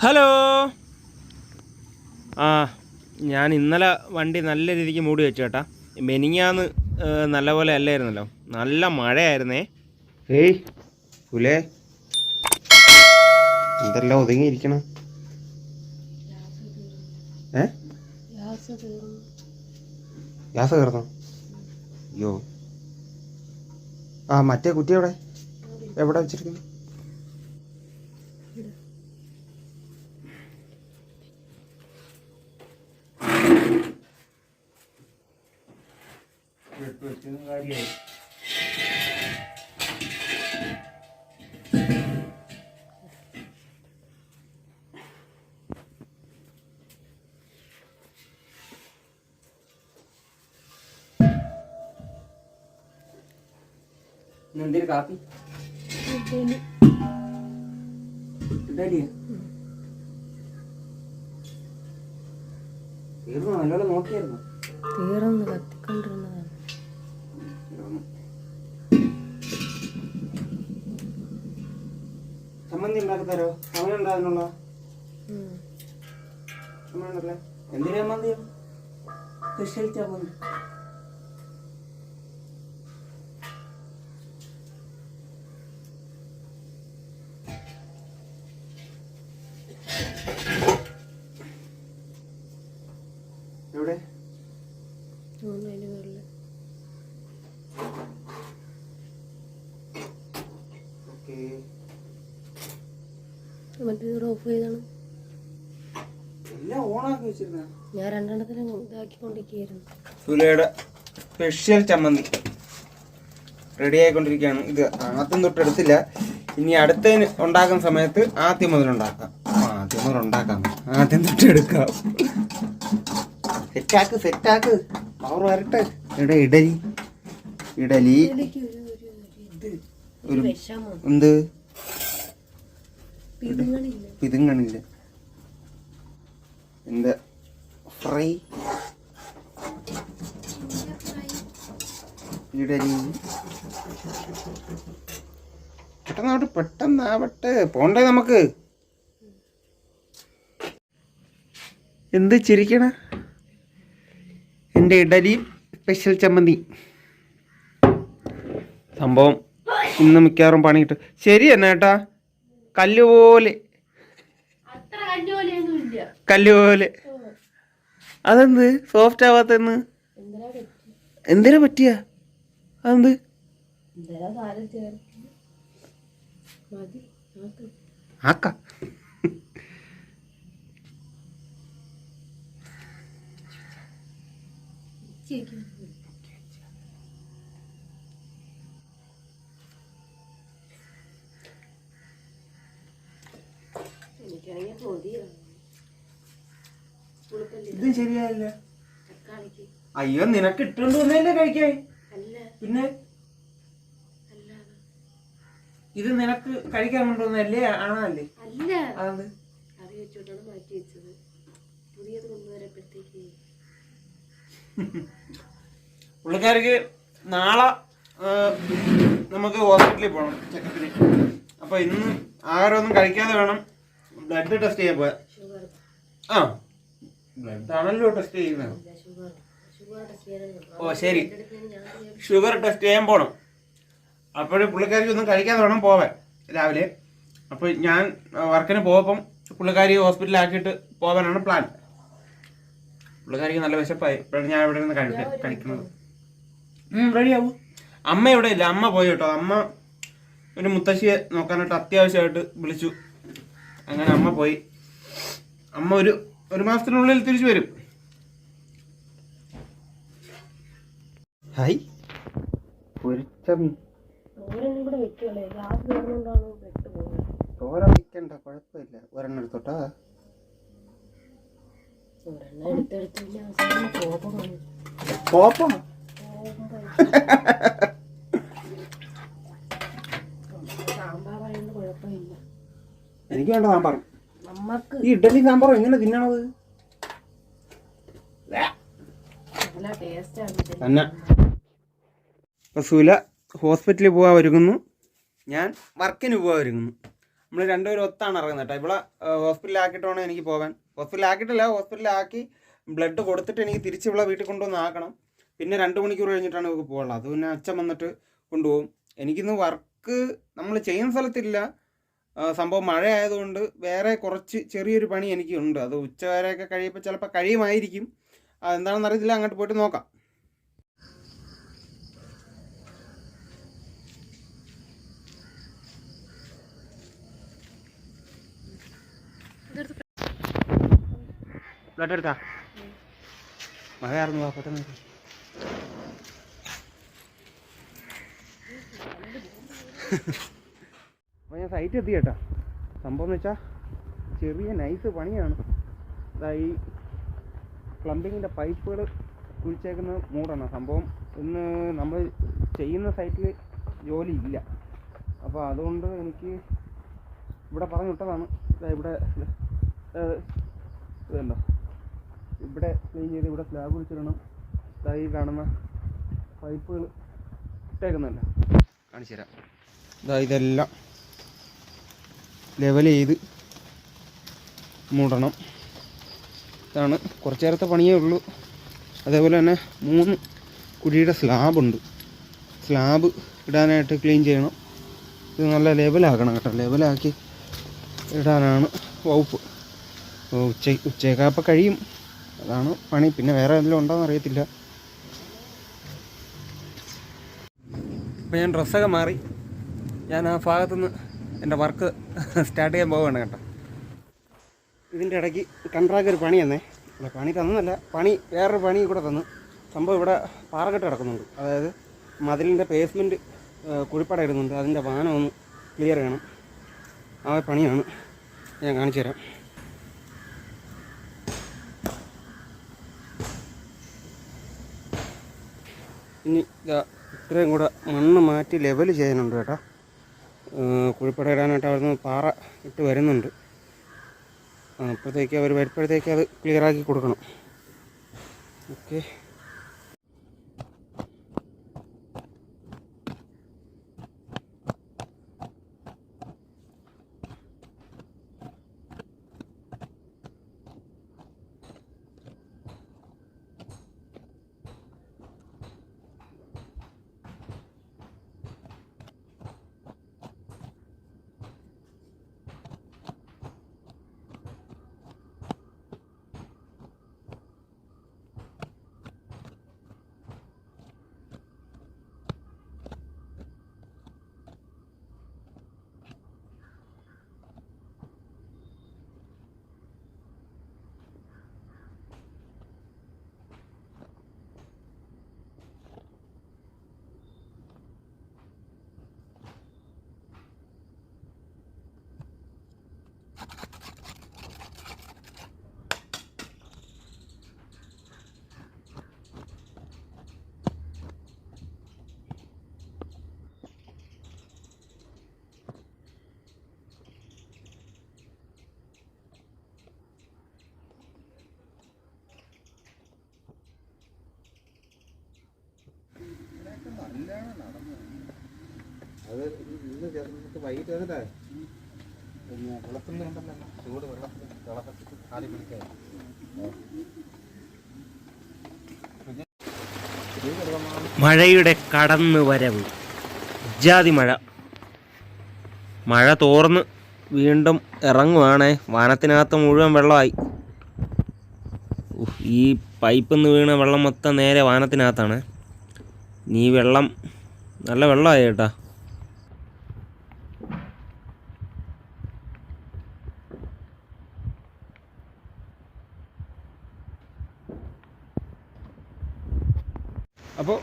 Hello ആ ഞാൻ ഇന്നലെ വണ്ടി നല്ല രീതിക്ക് മൂടി വെച്ചു ചേട്ടാ മെനിങ്ങാന്ന് നല്ലപോലെ അല്ലായിരുന്നല്ലോ. നല്ല മഴയായിരുന്നേ. ഏയ് പുലേ. എന്തെല്ലാം ഒതുങ്ങിയിരിക്കണം? ഏ? ഗ്യാസ് കയറുന്നോ അയ്യോ. ആ മറ്റേ കുറ്റി എവിടെ? എവിടെ വെച്ചിരിക്കുന്നു? എന്തൊരു കാപ്പി? തീർന്നോ നല്ലോണം നോക്കിയായിരുന്നോ തീർന്ന് കത്തിക്കൊണ്ടിരുന്നതാണ് ചമ്മന്തി ഉണ്ടാക്കി തരോ സമയം ഉണ്ടാകുന്നുള്ള ഉം. സമയം ഉണ്ടല്ലേ എന്തിനാ ചമ്മന്തി സ്പെഷ്യൽ ചമ്മന്തി എവിടെ മൂന്ന് അതിന് മുകളിൽ ഓക്കേ മറ്റേ ഓഫ് ചെയ്താണ് ഞാൻ രണ്ടെണ്ണത്തിനും ഇതാക്കിക്കൊണ്ടിരിക്കുകയായിരുന്നു. സുലയുടെ സ്പെഷ്യൽ ചമ്മന്തി റെഡി ആയിക്കൊണ്ടിരിക്കുകയാണ്. ഇത് ആദ്യം തൊട്ട് എടുത്തില്ല. ഇനി അടുത്തതിന് ഉണ്ടാക്കുന്ന സമയത്ത് ആദ്യം മുതൽ ഉണ്ടാക്കാം. ആദ്യം മുതൽ ഉണ്ടാക്കാം. ആദ്യം തൊട്ട് എടുക്കാം. സെറ്റാക്ക് സെറ്റാക്ക് പവർ വരട്ടെ. ഇവിടെ ഇഡലി. ഇഡലി. ഒരു ഒരു ഒരു ഇത് ഒരു ഒരു വിഷമം. എന്ത്? പിതുങ്ങണില്ല? എന്താ ഫ്രൈ. പെട്ടെന്നാവട്ടെ പെട്ടെന്നാവട്ടെ. പോണ്ടേ നമുക്ക്? എന്ത് ചിരിക്കണ? എന്റെ ഇഡലി സ്പെഷ്യൽ ചമ്മന്തി. സംഭവം ഇന്ന് മിക്കവാറും പണി കിട്ടും ശരി എന്നാ ഏട്ടാ. കല്ല് പോലെ അത്ര കല്ലുപോലെയൊന്നും ഇല്ല കല്ല് പോലെ അതെന്ത്? സോഫ്റ്റ് ആവാത്തെന്ന് എന്തിനാ പറ്റി? എന്തിനാ പറ്റിയ? അതെന്ത്? ആക്ക. ചിരിക്കുന്നു. ഇത് ശരിയായില്ല. അയ്യോ നിനക്ക് ഇട്ടുകൊണ്ട് വന്നല്ലേ കഴിക്കാൻ പിന്നെ? ഇത് നിനക്ക് കഴിക്കാൻ കൊണ്ടുവന്നല്ലേ ആണല്ലേ മാറ്റി വെച്ചത്. പുതിയത് കൊണ്ടുവരപ്പോഴത്തേക്ക്. പുള്ളിക്കാർക്ക് നാളെ നമുക്ക് ഹോസ്പിറ്റലിൽ പോകണം ചെക്കപ്പിന്. അപ്പൊ ഇന്ന് ആഹാരമൊന്നും കഴിക്കാതെ വേണം. ബ്ലഡ് ടെസ്റ്റ് ചെയ്യാൻ പോയാ ആ. ബ്ലഡ് ആണല്ലോ ടെസ്റ്റ് ചെയ്യുന്നത് ഓ ശരി. ഷുഗർ ടെസ്റ്റ് ചെയ്യാൻ പോകണം അപ്പോൾ പുള്ളിക്കാരിക്ക് ഒന്നും കഴിക്കാതെ വേണം പോവാൻ രാവിലെ. അപ്പോൾ ഞാൻ വർക്കിന് പോകുമ്പം പുള്ളിക്കാരി ഹോസ്പിറ്റലിലാക്കിയിട്ട് പോകാനാണ് പ്ലാൻ. പുള്ളിക്കാരിക്ക് നല്ല വിശപ്പായി. ഇപ്പോഴാണ് ഞാൻ ഇവിടെ നിന്ന് കഴിക്കാൻ കഴിക്കുന്നത്. റെഡിയാവും അമ്മ ഇവിടെ ഇല്ല. അമ്മ പോയി കേട്ടോ. അമ്മ ഒരു മുത്തശ്ശിയെ നോക്കാനായിട്ട് അത്യാവശ്യമായിട്ട് വിളിച്ചു. അങ്ങനെ അമ്മ പോയി. അമ്മ ഒരു ഒരു മാസത്തിനുള്ളിൽ തിരിച്ചു വരും. ഹായ്. പൊരിച്ച മീൻ തോര വയ്ക്കണ്ട കുഴപ്പമില്ല. ഒരെണ്ണം എടുത്തോട്ടാ. കോപ്പം കോപം പോയി. സാമ്പാർ പറയുന്നത് കുഴപ്പമില്ല എനിക്ക് വേണ്ട സാമ്പാർ. നമുക്ക് ഈ ഇഡലി സാമ്പാർ എങ്ങനെ തിന്നണത്? തന്നെ. അപ്പോൾ സുല ഹോസ്പിറ്റലിൽ പോകാൻ ഒരുങ്ങുന്നു. ഞാൻ വർക്കിന് പോകാൻ ഒരുങ്ങുന്നു. നമ്മൾ രണ്ടുപേരും ഒത്താണ് ഇറങ്ങുന്നത് കേട്ടോ. ഇവിടെ ഹോസ്പിറ്റലിലാക്കിയിട്ട് വേണം എനിക്ക് പോകാൻ. ഹോസ്പിറ്റലിലാക്കിയിട്ടില്ല ഹോസ്പിറ്റലിലാക്കി ബ്ലഡ് കൊടുത്തിട്ട് എനിക്ക് തിരിച്ച് ഇവിടെ വീട്ടിൽ കൊണ്ടുവന്ന് ആക്കണം. പിന്നെ രണ്ട് മണിക്കൂർ കഴിഞ്ഞിട്ടാണ് ഇവർക്ക് പോകുള്ളത് അത് പിന്നെ അച്ഛൻ വന്നിട്ട് കൊണ്ടുപോകും. എനിക്കിന്ന് വർക്ക് നമ്മൾ ചെയ്യുന്ന സ്ഥലത്തില്ല. സംഭവം മഴ ആയതുകൊണ്ട് വേറെ കുറച്ച് ചെറിയൊരു പണി എനിക്കുണ്ട്. അത് ഉച്ച വരെയൊക്കെ കഴിയുമ്പോൾ ചിലപ്പോൾ കഴിയുമായിരിക്കും. അതെന്താണെന്ന് അറിയത്തില്ല. അങ്ങോട്ട് പോയിട്ട് നോക്കാം. ബ്ലഡ് എടുത്താ? മഴ ആയിരുന്നു. വാ പെട്ടെന്ന്. അപ്പോൾ ഞാൻ സൈറ്റ് എത്തി കേട്ടാ. സംഭവം എന്ന് വെച്ചാൽ ചെറിയ നൈസ് പണിയാണ്. ഈ പ്ലംബിങ്ങിന്റെ പൈപ്പുകൾ കുഴിച്ചേക്കുന്ന മൂടാണ്. സംഭവം ഇന്ന് നമ്മൾ ചെയ്യുന്ന സൈറ്റിൽ ജോലി ഇല്ല. അപ്പോൾ അതുകൊണ്ട് എനിക്ക് ഇവിടെ പറഞ്ഞു വിട്ടതാണ്. ഇവിടെ ഇതുണ്ടോ? ഇവിടെ ക്ലീൻ ചെയ്ത് ഇവിടെ സ്ലാബ് വെച്ചിടണം ദാ ഈ കാണുന്ന പൈപ്പുകൾ ഇട്ടേക്കുന്നുണ്ട്. കാണിച്ചു തരാം. ഇതാ ഇതെല്ലാം ലെവൽ ചെയ്ത് മൂടണം. ഇതാണ് കുറച്ച് നേരത്തെ പണിയേ ഉള്ളൂ. അതേപോലെ തന്നെ മൂന്ന് കുഴിയുടെ സ്ലാബുണ്ട് സ്ലാബ് ഇടാനായിട്ട് ക്ലീൻ ചെയ്യണം. ഇത് നല്ല ലെവലാക്കണം കേട്ടോ. ലെവലാക്കി ഇടാനാണ് വകുപ്പ്. ഉച്ച ഉച്ചയൊക്കെ കഴിയും. അതാണ് പണി. പിന്നെ വേറെ എന്തെങ്കിലും ഉണ്ടോയെന്ന് അറിയത്തില്ല. അപ്പോൾ ഞാൻ ഡ്രസ്സൊക്കെ മാറി. ഞാൻ ആ ഭാഗത്തുനിന്ന് എന്റെ വർക്ക് സ്റ്റാർട്ട് ചെയ്യാൻ പോവുകയാണ് കേട്ടോ. ഇതിന്റെ ഇടയ്ക്ക് കൺട്രാക്ട് ഒരു പണി തന്നേ അല്ല പണി തന്നല്ല പണി വേറൊരു പണി കൂടെ തന്നു. സംഭവം ഇവിടെ പാറക്കെട്ട് കിടക്കുന്നുണ്ട്. അതായത് മതിലിന്റെ പേസ്മെന്റ് കുഴിപ്പാട ഇടുന്നുണ്ട്. അതിന്റെ വാനം ഒന്ന് ക്ലിയർ ചെയ്യണം. ആ പണിയാണ് ഞാൻ കാണിച്ചു തരാം. ഇനി ഇതാ ഇത്രയും കൂടെ മണ്ണ് മാറ്റി ലെവൽ ചെയ്യാനുണ്ട് കേട്ടോ. കുഴിപ്പട ഇടാനായിട്ട് അവിടുന്ന് പാറ ഇട്ട് വരുന്നുണ്ട്. അപ്പോഴത്തേക്ക് അവർ വരുമ്പോഴത്തേക്ക് അത് ക്ലിയറാക്കി കൊടുക്കണം. ഓക്കെ. അത് ഇന്ന് ചേർന്നിട്ട് വൈകിട്ട് വന്നിട്ടേ. പിന്നെ വെള്ളത്തിൽ ഉണ്ടല്ലോ. ചൂട് വെള്ളത്തിൽ തിളപ്പിച്ചിട്ട് കാലി പിടിക്കാൻ. മഴയുടെ കടന്നുവരവ് ജാതി മഴ. മഴ തോർന്ന് വീണ്ടും ഇറങ്ങുവാണേ. വാനത്തിനകത്ത് മുഴുവൻ വെള്ളമായി. ഉഫ്, ഈ പൈപ്പിൽ നിന്ന് വീണ വെള്ളം മൊത്തം നേരെ വാനത്തിനകത്താണ്. നീ വെള്ളം നല്ല വെള്ളമായി കേട്ടാ. അപ്പോൾ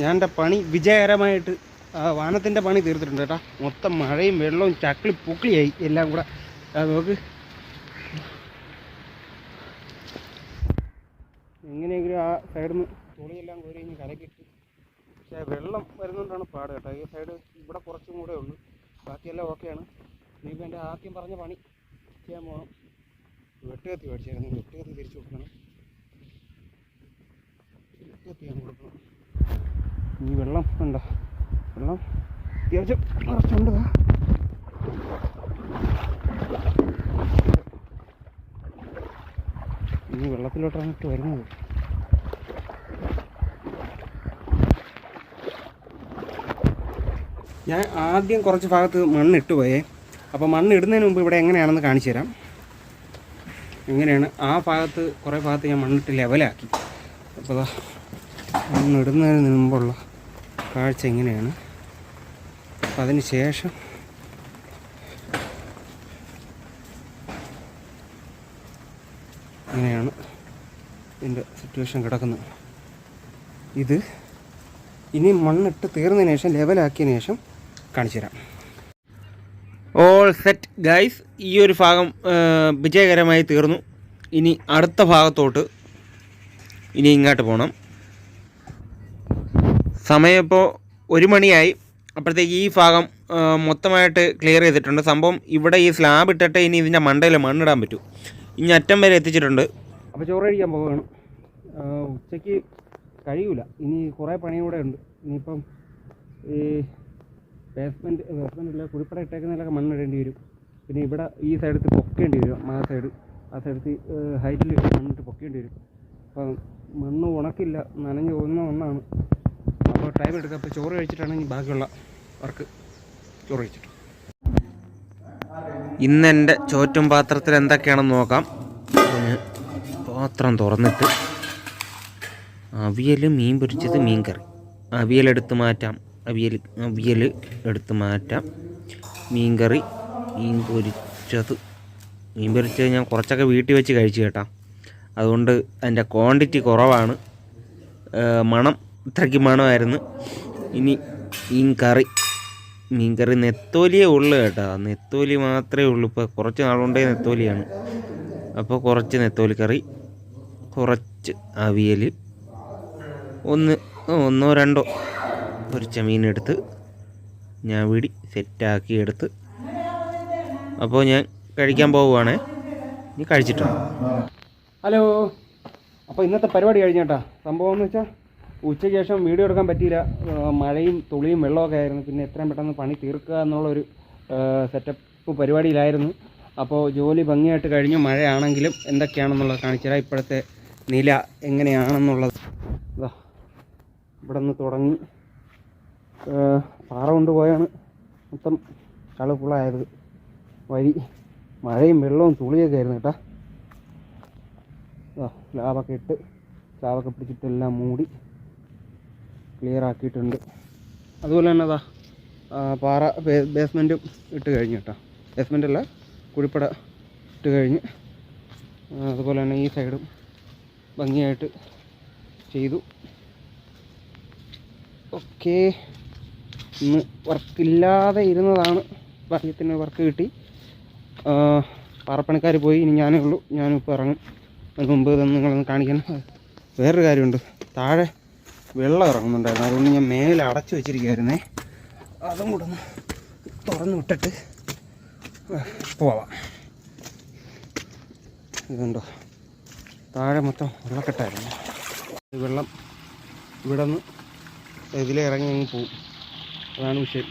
ഞാൻ എന്റെ പണി വിജയകരമായിട്ട് വാനത്തിന്റെ പണി തീർത്തിട്ടുണ്ട് കേട്ടോ. മൊത്തം മഴയും വെള്ളവും ചക്കിളി പൊക്കിളിയായി. എല്ലാം കൂടെ നോക്ക് എങ്ങനെയെങ്കിലും ആ സൈഡിൽ നിന്ന് തുണിയെല്ലാം കോരി കഴിഞ്ഞ് കലക്കിട്ട് പക്ഷേ വെള്ളം വരുന്നതുകൊണ്ടാണ് പാട് കേട്ടോ ഈ സൈഡ് ഇവിടെ കുറച്ചും കൂടെ ഉള്ളൂ. ബാക്കിയെല്ലാം ഓക്കെയാണ്. ഇനിയിപ്പോൾ എന്റെ ആദ്യം പറഞ്ഞ പണി ചെയ്യാൻ പോകണം വെട്ടുകത്തി മേടിച്ചായിരുന്നു. വെട്ടുകത്തി തിരിച്ചു കൊടുക്കണം. വെട്ടുകത്തി ഞാൻ കൊടുക്കണം. ഈ വെള്ളം ഉണ്ടോ? വെള്ളം അത്യാവശ്യം നിറച്ചുണ്ട്. ഇനി വെള്ളത്തിലോട്ടാണ് ഇട്ട് വരുന്നത്. ഞാൻ ആദ്യം കുറച്ച് ഭാഗത്ത് മണ്ണിട്ട് പോയേ. അപ്പോൾ മണ്ണ് ഇടുന്നതിന് മുമ്പ് ഇവിടെ എങ്ങനെയാണെന്ന് കാണിച്ചു തരാം. എങ്ങനെയാണ്? ആ ഭാഗത്ത് കുറേ ഭാഗത്ത് ഞാൻ മണ്ണിട്ട് ലെവലാക്കി. അപ്പോൾ മണ്ണിടുന്നതിന് മുമ്പുള്ള കാഴ്ച എങ്ങനെയാണ് അപ്പം അതിന് ശേഷം ഇങ്ങനെയാണ് ഇതിന്റെ സിറ്റുവേഷൻ കിടക്കുന്നത്. ഇത് ഇനി മണ്ണിട്ട് തീർന്നതിന് ശേഷം ലെവലാക്കിയതിന് ശേഷം കാണിച്ചു തരാം. ഓൾ സെറ്റ് ഗൈസ് ഈ ഒരു ഭാഗം വിജയകരമായി തീർന്നു. ഇനി അടുത്ത ഭാഗത്തോട്ട് ഇനി ഇങ്ങോട്ട് പോകണം സമയം ഇപ്പോൾ ഒരു മണിയായി. അപ്പോഴത്തേക്ക് ഈ ഭാഗം മൊത്തമായിട്ട് ക്ലിയർ ചെയ്തിട്ടുണ്ട്. സംഭവം ഇവിടെ ഈ സ്ലാബ് ഇട്ടിട്ട് ഇനി ഇതിന്റെ മണ്ടയിൽ മണ്ണിടാൻ പറ്റൂ. ഇനി അറ്റം വരെ എത്തിച്ചിട്ടുണ്ട്. അപ്പോൾ ചോറ് കഴിക്കാൻ പോവുകയാണ്. ആ, ഉച്ചയ്ക്ക് കഴിയൂല. ഇനി കുറേ പണിയും കൂടെ ഉണ്ട്. ഇനിയിപ്പം ഈ ബേസ്മെന്റ് ബേസ്മെന്റ് ഇല്ല കുഴിപ്പട ഇട്ടേക്കുന്നതിലൊക്കെ മണ്ണിടേണ്ടി വരും. പിന്നെ ഇവിടെ ഈ സൈഡത്ത് പൊക്കേണ്ടി വരും ആ സൈഡ് ആ സൈഡത്ത് ഹൈറ്റിൽ മണ്ണിട്ട് പൊക്കേണ്ടി വരും. അപ്പം മണ്ണ് ഉണക്കില്ല നനഞ്ഞു പോകുന്ന ഒന്നാണ്. അപ്പോൾ ടൈം എടുക്കുക അപ്പോൾ ചോറ് കഴിച്ചിട്ടാണ് ഇനി ബാക്കിയുള്ള വർക്ക് ചോറ് കഴിച്ചിട്ട്. ഇന്ന് എന്റെ ചോറ്റും പാത്രത്തിൽ എന്തൊക്കെയാണെന്ന് നോക്കാം. പാത്രം തുറന്നിട്ട് അവിയൽ മീൻ പൊരിച്ചത് മീൻ കറി അവിയലെടുത്ത് മാറ്റാം. അവിയൽ അവിയൽ എടുത്ത് മാറ്റാം. മീൻകറി മീൻ പൊരിച്ചത്. മീൻ പൊരിച്ചത് ഞാൻ കുറച്ചൊക്കെ വീട്ടിൽ വെച്ച് കഴിച്ചു കേട്ടോ. അതുകൊണ്ട് അതിന്റെ ക്വാണ്ടിറ്റി കുറവാണ്. മണം ഇത്രയ്ക്ക് മണമായിരുന്നു. ഇനി മീൻ കറി മീൻ കറി നെത്തോലിയേ ഉള്ളു കേട്ടോ. നെത്തോലി മാത്രമേ ഉള്ളൂ. ഇപ്പോൾ കുറച്ച് നാളുകൊണ്ടേ നെത്തോലിയാണ്. അപ്പോൾ കുറച്ച് നെത്തോലി കറി കുറച്ച് അവിയൽ. ഒന്ന് ഒന്നോ രണ്ടോ പൊരിച്ച മീനെടുത്ത് ഞാൻ വീടി സെറ്റാക്കി എടുത്ത് അപ്പോൾ ഞാൻ കഴിക്കാൻ പോവുകയാണ്. ഇനി കഴിച്ചിട്ടുണ്ട് ഹലോ. അപ്പോൾ ഇന്നത്തെ പരിപാടി കഴിഞ്ഞേട്ടാ. സംഭവം എന്ന് വെച്ചാൽ ഉച്ചയ്ക്ക് ശേഷം വീഡിയോ എടുക്കാൻ പറ്റിയില്ല. മഴയും തുളിയും വെള്ളമൊക്കെ ആയിരുന്നു. പിന്നെ എത്രയും പെട്ടെന്ന് പണി തീർക്കുക എന്നുള്ളൊരു സെറ്റപ്പ് പരിപാടിയിലായിരുന്നു. അപ്പോൾ ജോലി ഭംഗിയായിട്ട് കഴിഞ്ഞു. മഴയാണെങ്കിലും എന്തൊക്കെയാണെന്നുള്ളത് കാണിച്ചു ഇപ്പോഴത്തെ നില എങ്ങനെയാണെന്നുള്ളത്. ഇവിടെ നിന്ന് തുടങ്ങി. പാറ കൊണ്ടുപോയാണ്. മൊത്തം ചളുപ്പുള്ളായത് വഴി മഴയും വെള്ളവും തുളിയൊക്കെ ആയിരുന്നു കേട്ടോ. ലാബൊക്കെ ഇട്ട് ഇട്ട് പിടിച്ചിട്ട് എല്ലാം മൂടി ക്ലിയർ ആക്കിയിട്ടുണ്ട്. അതുപോലെ തന്നെ അതാ പാറ ബേസ്മെന്റും ഇട്ട് കഴിഞ്ഞു കേട്ടോ. ബേസ്മെന്റ് അല്ല കുഴിപ്പട ഇട്ട് കഴിഞ്ഞ് അതുപോലെ തന്നെ ഈ സൈഡും ഭംഗിയായിട്ട് ചെയ്തു. ഓക്കേ ഇന്ന് വർക്കില്ലാതെ ഇരുന്നതാണ്. ഭാഗ്യത്തിന് വർക്ക് കിട്ടി. പാറപ്പണിക്കാർ പോയി. ഇനി ഞാനേ ഉള്ളൂ. ഞാനും ഇപ്പോൾ ഇറങ്ങും. അതിന് മുമ്പ് ഇതൊന്ന് നിങ്ങളൊന്ന് കാണിക്കാൻ. വേറൊരു കാര്യമുണ്ട്. താഴെ വെള്ളം ഇറങ്ങുന്നുണ്ടായിരുന്നു. അതുകൊണ്ട് ഞാൻ മേലെ അടച്ചു വെച്ചിരിക്കുമായിരുന്നേ അതും കൂടെ ഒന്ന് തുറന്ന് വിട്ടിട്ട് പോവാം. ഇതുണ്ടോ? താഴെ മൊത്തം വെള്ളക്കെട്ടായിരുന്നു. വെള്ളം ഇവിടെ നിന്ന് ഇതിലിറങ്ങി അങ്ങ് പോവും. അതാണ് വിഷയം